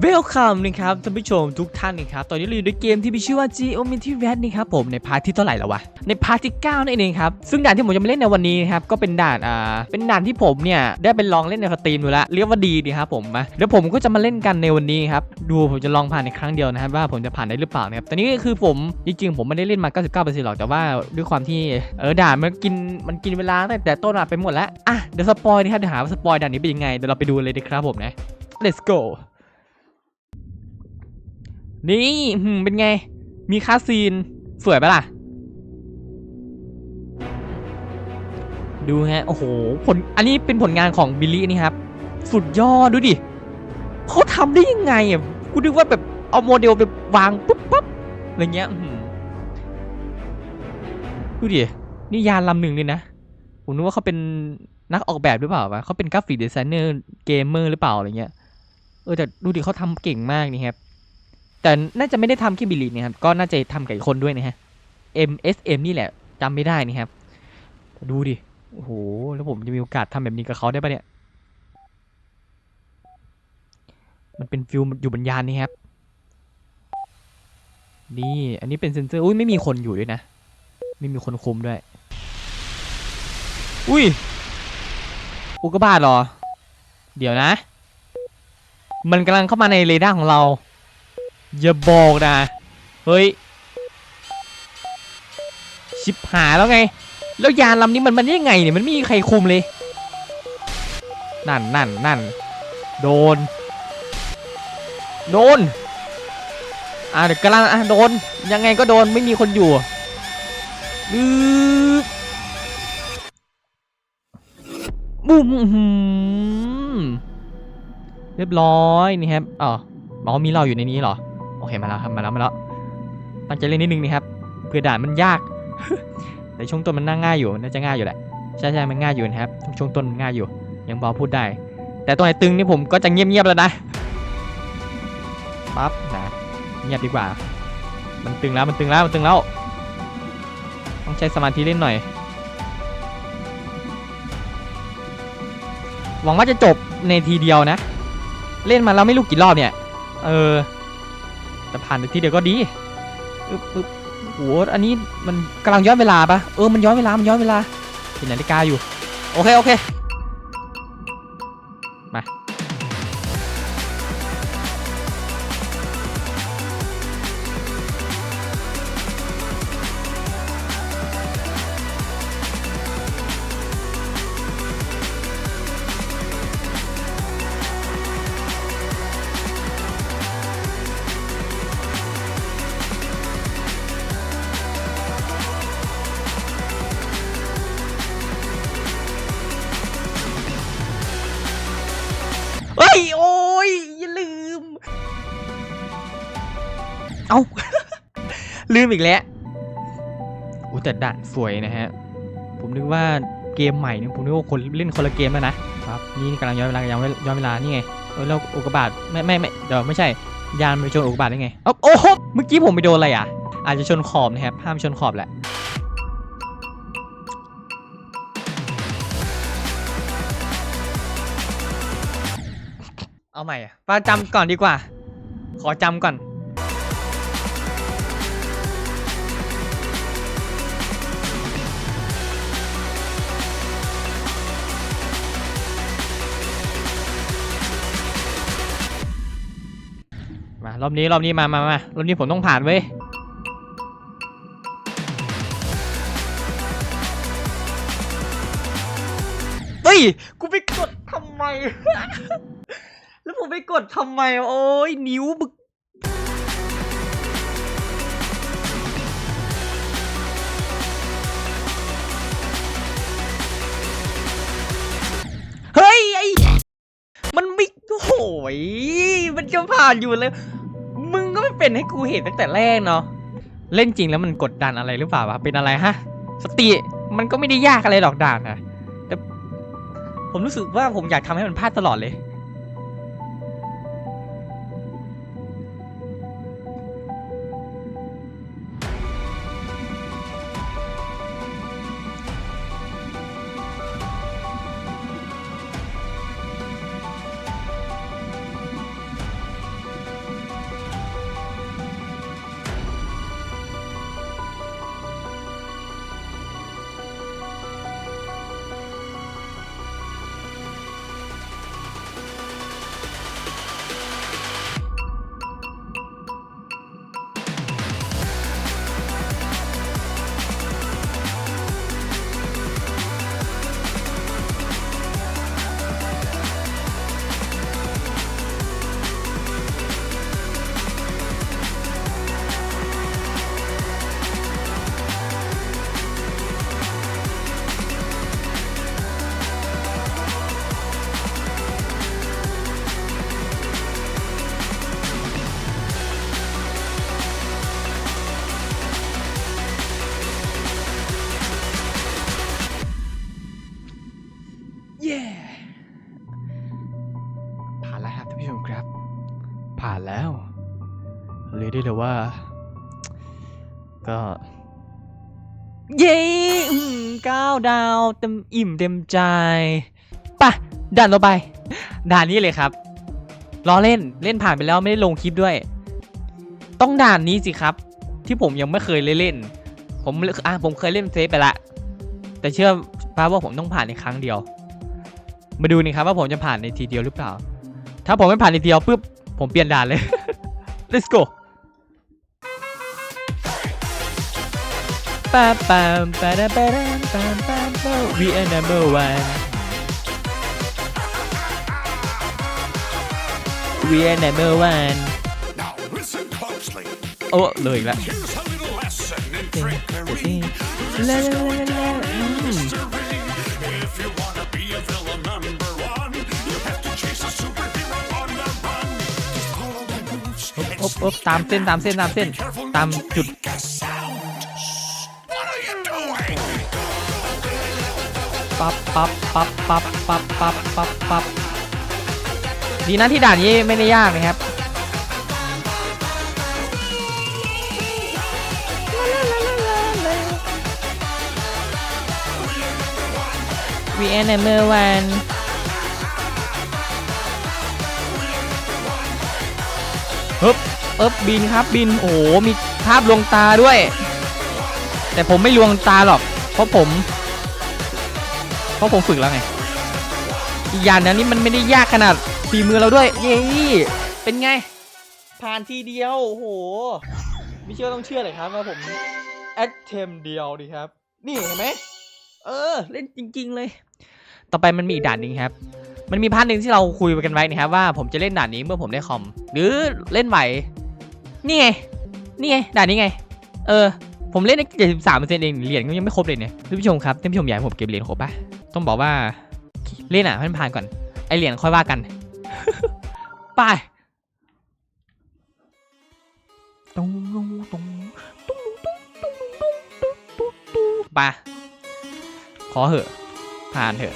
เวลคัมนะครับท่านผู้ชมทุกท่านนะครับตอนนี้เราอยู่ในเกมที่มีชื่อว่า Geometry Rat นะครับผมในพาร์ทที่เท่าไหร่แล้ววะในพาร์ทที่9นั่นเองครับซึ่งด่านที่ผมจะมาเล่นในวันนี้นะครับก็เป็นด่านอ่าเป็นด่านที่ผมเนี่ยได้ไปลองเล่นในสตรีมดูแล้วเรียกว่าดีดีครับผมมาเดี๋ยวผมก็จะมาเล่นกันในวันนี้ครับดูผมจะลองผ่านในครั้งเดียวนะครับว่าผมจะผ่านได้หรือเปล่านะครับต่นี่ก็คือผมจริงๆผมไม่ได้เล่นมา 99%หรอกแต่ว่าด้วยความที่เออด่านมันกินมันกินเวลาตั้งแต่ต้นมาไปหมดแล้วอะเดี๋ยวสปอยนะครับเดี๋ยวหาว่าสปอยด่านนี้เป็นยังไงเดี๋ยวเราไปดูเลยดีครับผมนะ let's go นี่เป็นไง มีคาสซีน สวยปะล่ะ ดูฮะ โอ้โห ผล อันนี้เป็นผลงานของบิลลี่นี่ครับ สุดยอดดูดิเขาทำได้ยังไงอะ กูนึกว่าแบบเอาโมเดลไปวางปุ๊บปั๊บอะไรเงี้ยดูดิ นี่ยานลำหนึ่งเลยนะ ผมนึกว่าเขาเป็นนักออกแบบหรือเปล่าวะเขาเป็นกราฟิกดีไซเนอร์เกมเมอร์หรือเปล่าอะไรเงี้ย เออแต่ดูดิเขาทำเก่งมากนี่ครับ แต่น่าจะไม่ได้ทำแค่บิลลี่นะครับ ก็น่าจะทำกับอีกคนด้วยนะฮะ MSM นี่แหละจำไม่ได้นี่ครับ ดูดิ โอ้โห แล้วผมจะมีโอกาสทำแบบนี้กับเขาได้ปะเนี่ย มันเป็นฟิลอยู่บนยานนี่ครับ นี่ อันนี้เป็นเซนเซอร์ อุ้ยไม่มีคนอยู่ด้วยนะ ไม่มีคนคุมด้วย อุ้ย อุกกาบาตเหรอ เดี๋ยวนะ มันกำลังเข้ามาในเรดาร์ของเรา อย่าบอกนะ เฮ้ย ชิบหายแล้วไง แล้วยานลำนี้มันมันยังไงเนี่ย มันไม่มีใครคุมเลย นั่นนั่นนั่นโดน โดน อ่าเดี๋ยวกำลังอะโดน ยังไงก็โดนไม่มีคนอยู่อือบุ้มเรียบร้อยนี่ครับอ๋ออ๋อมีเราอยู่ในนี้เหรอ เคมาแล้วครับมาแล้วมาแล้วตั้งใจเล่นนิดนึงนะครับเพื่อด่านมันยาก แต่ช่วงต้นมันน่าง่ายอยู่น่าจะง่ายอยู่แหละใช่ใช่มันง่ายอยู่นะครับช่วงต้นมันง่ายอยู่ ยังพอพูดได้ แต่ตัวไหนตึงนี่ผมก็จะเงียบๆแล้วนะปั๊บนะเงียบดีกว่า มันตึงแล้วมันตึงแล้วมันตึงแล้วต้องใช้สมาธิเล่นหน่อยหวังว่าจะจบในทีเดียวนะ เล่นมาแล้วไม่รู้กี่รอบเนี่ย เออ แต่ผ่านไปทีเดียวก็ดีอึ๊บอึ๊บโหอันนี้มันกำลังย้อนเวลาปะเออมันย้อนเวลามันย้อนเวลาเห็นนาฬิกาอยู่ โอเคโอเค ลืมอีกแล้วอู้แต่ด่านสวยนะฮะ ผมนึกว่าเกมใหม่เนี่ยผมนึกว่าคนเล่นคนละเกมแล้วนะครับนี่กำลังย้อนเวลาย้อนย้อนเวลานี่ไงเออแล้วอุกกาบาตไม่ไม่ไม่เดี๋ยวไม่ใช่ยานไปชนอุกกาบาตได้ไงอ้าโอ้โหเมื่อกี้ผมไปโดนอะไรอะ อาจจะชนขอบนะครับห้ามชนขอบแหละเอาใหม่อะมาจำก่อนดีกว่า ขอจำก่อน รอบนี้รอบนี้มามามารอบนี้ผมต้องผ่านเว้ยเฮ้ย กูไปกดทำไม แล้วผมไปกดทำไม โอ้ยนิ้วบึกเฮ้ย ไอมันไม่โหยมันจะผ่านอยู่เลย เป็นให้กูเห็นตั้งแต่แรกเนาะเล่นจริงแล้วมันกดดันอะไรหรือเปล่าวะเป็นอะไรฮะ สติมันก็ไม่ได้ยากอะไรหรอกด่านนะแต่ผมรู้สึกว่าผมอยากทำให้มันพลาดตลอดเลย ได้เลยว่า ก็เย้เก้าดาวเต็มอิ่มเต็มใจปะด่านต่อไปด่านนี้เลยครับล้อเล่นเล่นผ่านไปแล้วไม่ได้ลงคลิปด้วย ต้องด่านนี้สิครับ ที่ผมยังไม่เคยเล่น ผมอะผมเคยเล่นเซฟไปละ แต่เชื่อป้าว่าผมต้องผ่านในครั้งเดียว มาดูนี่ครับว่าผมจะผ่านในทีเดียวหรือเปล่า ถ้าผมไม่ผ่านในทีเดียวปุ๊บผมเปลี่ยนด่านเลย let's go ปาปามปาดาปาดามปามปามปาม we are number one we are number one Now listen closely. โอ้เลยอีกล้ว Here's a little lesson in trickery. ลาลาลาลาอืม Mystery. If you wanna be a villain number one, you have to chase a superhero on the run. Just follow my moves อ๊บอบตามเส้นตามเส้นตามเส้น ตามจุด ปั๊บปั๊บปั๊บปั๊บปั๊บปั๊บดีนะที่ด่านนี้ไม่ได้ยากนะครับ We are number one ฮึบเอบบินครับบิน โอ้โห มีภาพลวงตาด้วย แต่ผมไม่ลวงตาหรอก เพราะผม เพราะผมฝึกแล้วไง อีกอย่างนั้นนี่มันไม่ได้ยากขนาดฝีมือเราด้วย เย้เป็นไง ผ่านทีเดียว โอ้โห ไม่เชื่อต้องเชื่อเลยครับว่าผมแอดเทมเดียวดีครับ นี่เห็นไหม เออ เล่นจริง ๆ เลย ต่อไปมันมีอีกด่านหนึ่งครับ มันมีพาร์ทหนึ่งที่เราคุยกันไว้นะครับว่าผมจะเล่นด่านนี้เมื่อผมได้คอม หรือเล่นไหวนี่ไง นี่ไง ด่านนี้ไง เออ ผมเล่นได้เจ็ดสิบสามเปอร์เซ็นต์เอง เหรียญก็ยังไม่ครบเลยเนี่ยท่านผู้ชมครับท่านผู้ชมอยากให้ผมเก็บเหรียญครบปะ ต้องบอกว่าเล่นอะให้มันผ่านก่อน ไอเหรียญค่อยว่ากัน ไปตุ้งตุ้งตุ้งตุ้งตุ้งตุ้งตุ้งตุ้งตุ้งตุ้งไปขอเหอะ ผ่านเถอะ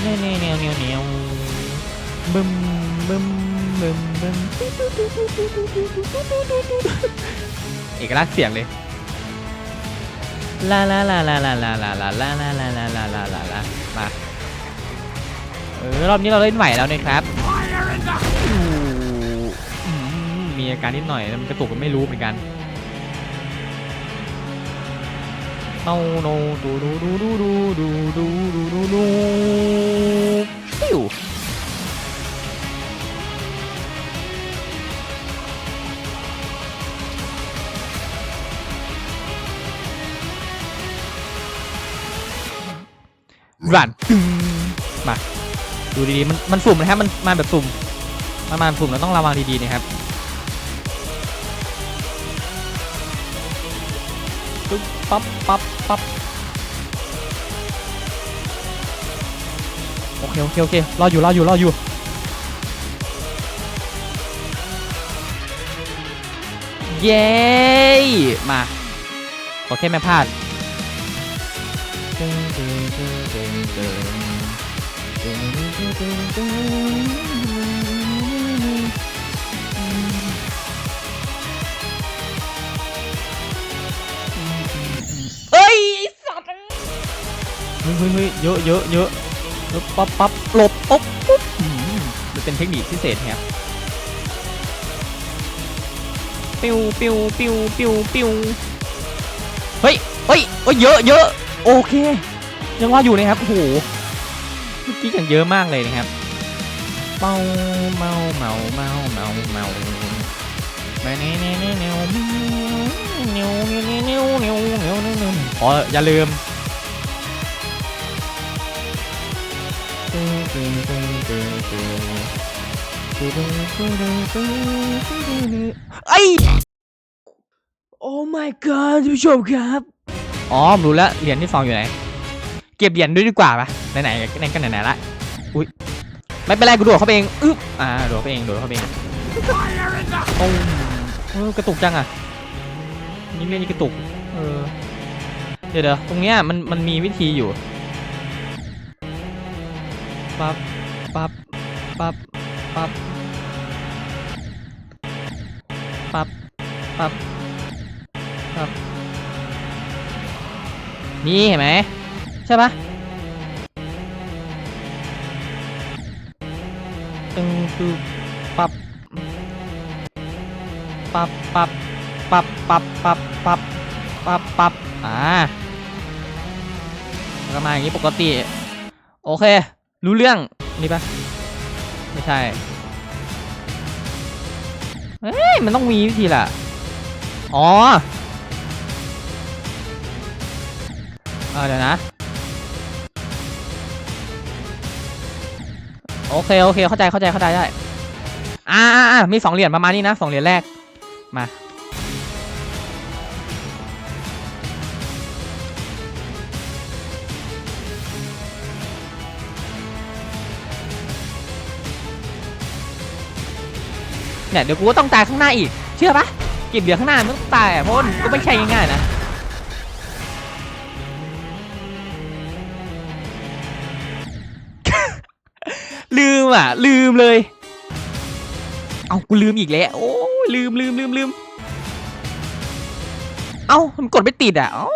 เนียวเนียวเนียวเนียวเนียวบึมบึม บึมบึมเอกลักษณ์เสียงเลยลาลาลาลาลาลาลาลาลาลาลาลาลาลาลาลามาเออรอบนี้เราเล่นไหวแล้วนะครับมีอาการนิดหน่อยมันกระตุกก็ไม่รู้เหมือนกันเมาโนดูดูดูดูดูดูดูดูดู รันตึงมา ดูดีๆ มันมันสุ่มนะครับ มันมาแบบสุ่มมันมาสุ่มแล้วต้องระวังดีๆนะครับปึ๊บปั๊บปั๊บปั๊บโอเค โอเค โอเค รออยู่ รออยู่ รออยู่ เย้ มา ขอแค่ไม่พลาด เอ้ยไอ้สัตว์เฮ้ยเฮ้ยเฮ้ยเยอะเยอะเยอะปั๊บปั๊บหลบปุ๊บปุ๊บอืมมันเป็นเทคนิคพิเศษครับปิวปิวปิวปิวปิวเฮ้ยเฮ้ยเฮ้ยเยอะเยอะ โอเค ยังว่าอยู่นะครับโอ้โหเมื่อกี้อย่างเยอะมากเลยนะครับเมาเมาเมาเมาเมาเมาเนี่ยเนเนเนเนวเนวเนวเนวเนวเนวเนวเนวเนวอ๋ออย่าลืมไอ้โอ้ my god ท่านผู้ชมครับ อ๋อรู้แล้วเหรียญที่สองอยู่ไหน เก็บเหรียญด้วยดีกว่าปะไหนไหนไหนกันไหนๆละอุ้ยไม่เป็นไรกูโดดเข้าไปเองอึ๊บอ่าโดดเข้าไปเองโดดเข้าไปเองโอ้เออกระตุกจังอะนี่เล่นนี่กระตุกเออเดี๋ยวเดี๋ยวตรงเนี้ยมันมันมีวิธีอยู่ปั๊บปั๊บปั๊บปั๊บปั๊บปั๊บปั๊บ นี่เห็นไหมใช่ปะตึงคือปับปับปับปับปับปับปับปับปับอ่าก็มาอย่างนี้ปกติ โอเค รู้เรื่องนี่ปะไม่ใช่เฮ้ยมันต้องมีวิธีล่ะ อ๋อ ออเดี๋ยวนะ โอเค โอเค เข้าใจ เข้าใจ เข้าใจได้ อ่าอ่ามีสองเหรียญประมาณนี้นะสองเหรียญแรก มา เนี่ย เดี๋ยวกูก็ต้องตายข้างหน้าอีก เชื่อปะก็บเหรียญข้างหน้ามันต้องตายอะเพราะมันก็ไม่ใช่ง่ายๆนะ อะ ลืมเลย เอากูลืมอีกแล้วโอ้ลืมลืมลืมลืมเอ้ามันกดไม่ติดอะเอ้า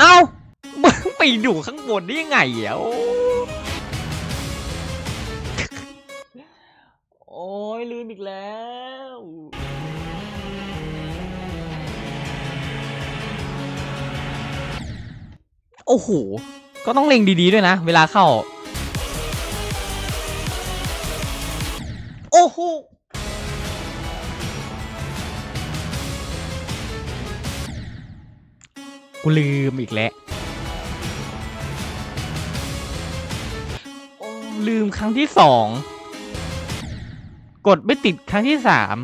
เอ้ามึงไปดูข้างบนได้ยังไงอะโอ้ยลืมอีกแล้ว อ้โห ก็ต้องเล็งดีๆด้วยนะ เวลาเข้า โอ้โห กูลืมอีกแล้วโอ้ลืมครั้งที่สอง กดไม่ติดครั้งที่สาม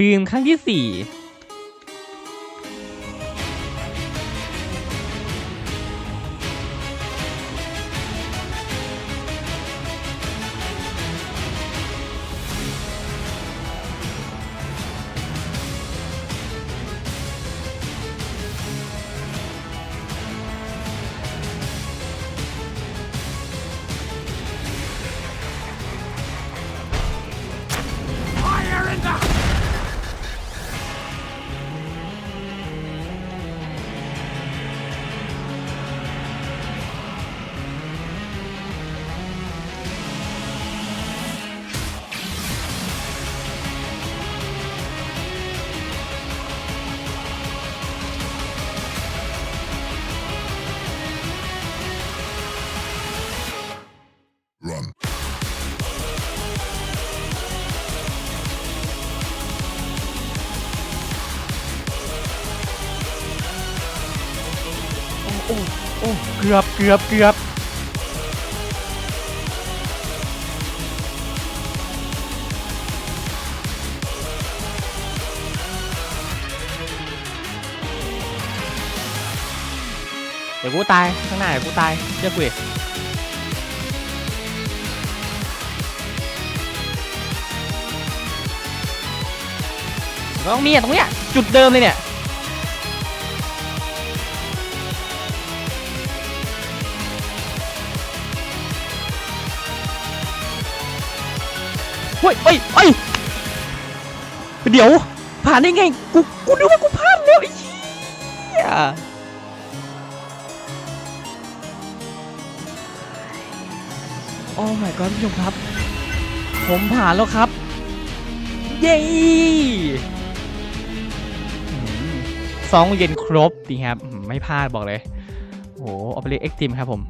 ลืมครั้งที่สี่ กือบเกือบเกือบเดี๋ยวกูตาย ข้างหน้าเดี๋ยวกูตายเชื่อกูดิต้องมีอะตรงเนี้ยจุดเดิมเลยเนี่ย เฮ้ยเฮ้ยเฮ้ยเดี๋ยว ผ่านได้ไง กูกูนึกว่ากูพลาดแล้วไอ้เหี้ยโอ้ my god ผู้ชมครับ ผมผ่านแล้วครับ เย้สองเย็นครบดีครับ ไม่พลาดบอกเลย โอ้โหเอาไปเลยเอ็กติมครับผม